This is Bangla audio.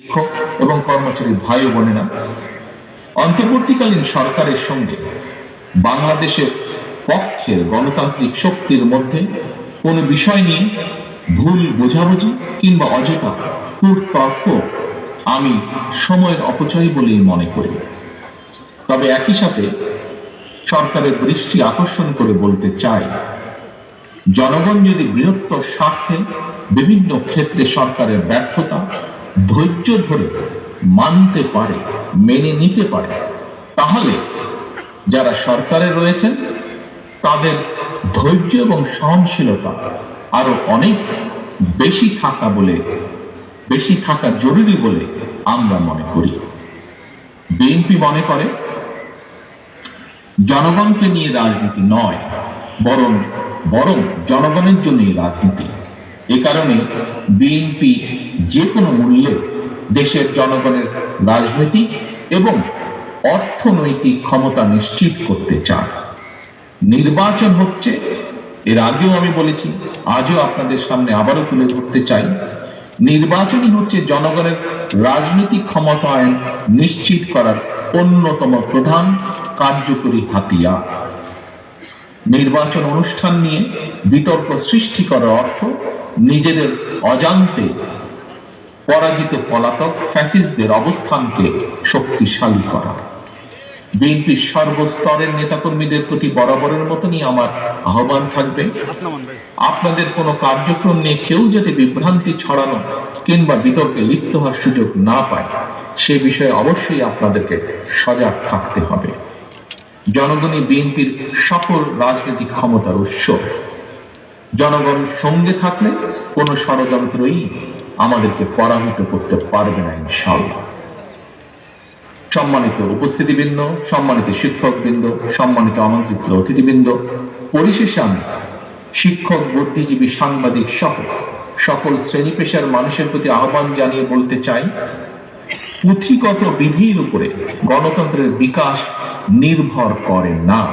শিক্ষক এবং কর্মচারী ভাই ও বোনেরা, অন্তর্বর্তীকালীন সরকারের সঙ্গে বাংলাদেশের পক্ষের গণতান্ত্রিক শক্তির মধ্যে কোনো বিষয় নিয়ে ভুল বোঝাবুঝি কিংবা অযথা তর্ক আমি সময়ের অপচয় বলেই মনে করি। তবে একই সাথে সরকারের দৃষ্টি আকর্ষণ করে বলতে চাই, জনগণ যদি বৃহত্তর স্বার্থে বিভিন্ন ক্ষেত্রে সরকারের ব্যর্থতা ধৈর্য ধরে মানতে পারে, মেনে নিতে পারে। তাহলে যারা সরকারে রয়েছেন, তাদের ধৈর্য এবং সহনশীলতা আরও অনেক বেশি থাকা বলে, বেশি থাকা জরুরি বলে আমরা মনে করি। বিএনপি মনে করে, জনগণকে নিয়ে রাজনীতি নয়, বরং বরং জনগণের জন্যই রাজনীতি। এ কারণে বিএনপি যে কোনো মূল্যে দেশের জনগণের রাজনৈতিক এবং অর্থনৈতিক ক্ষমতা নিশ্চিত করতে চায় নির্বাচন হচ্ছে, এর আগেও আমি বলেছি, আজও আপনাদের সামনে আবারও তুলে ধরতে চাই, নির্বাচনই হচ্ছে জনগণের রাজনৈতিক ক্ষমতায়ন নিশ্চিত করার অন্যতম প্রধান কার্যকরী হাতিয়ার। নির্বাচন অনুষ্ঠান নিয়ে বিতর্ক সৃষ্টি করার অর্থ নিজেদের অজান্তে পরাজিত পলাতক ফ্যাসিস্টদের অবস্থানকে শক্তিশালী করা। বিএনপির সর্বস্তরের নেতাকর্মীদের প্রতি বরাবরের মতনই আমার আহ্বান থাকবে। আপনাদের কোনো কার্যক্রম নিয়ে কেউ যাতে বিভ্রান্তি ছড়ানো কিংবা বিতর্কে লিপ্ত হওয়ার সুযোগ না পায়, সে বিষয়ে অবশ্যই আপনাদেরকে সজাগ থাকতে হবে। জনগণই বিএনপির সকল রাজনৈতিক ক্ষমতার উৎস। জনগণ সঙ্গে থাকলে কোনো ষড়যন্ত্রই আমাদেরকে পরাভূত করতে পারবে না ইনশাল্লাহ সম্মানিত উপস্থিতিবৃন্দ, সম্মানিত শিক্ষকবৃন্দ, সম্মানিত আমন্ত্রিত অতিথিবৃন্দ, পরিশেষে আমি শিক্ষক, বুদ্ধিজীবী, সাংবাদিক সহ সকল শ্রেণি পেশার মানুষের প্রতি আহ্বান জানিয়ে বলতে চাই, পুঁথিগত বিধির উপরে গণতন্ত্রের বিকাশ নির্ভর করে না।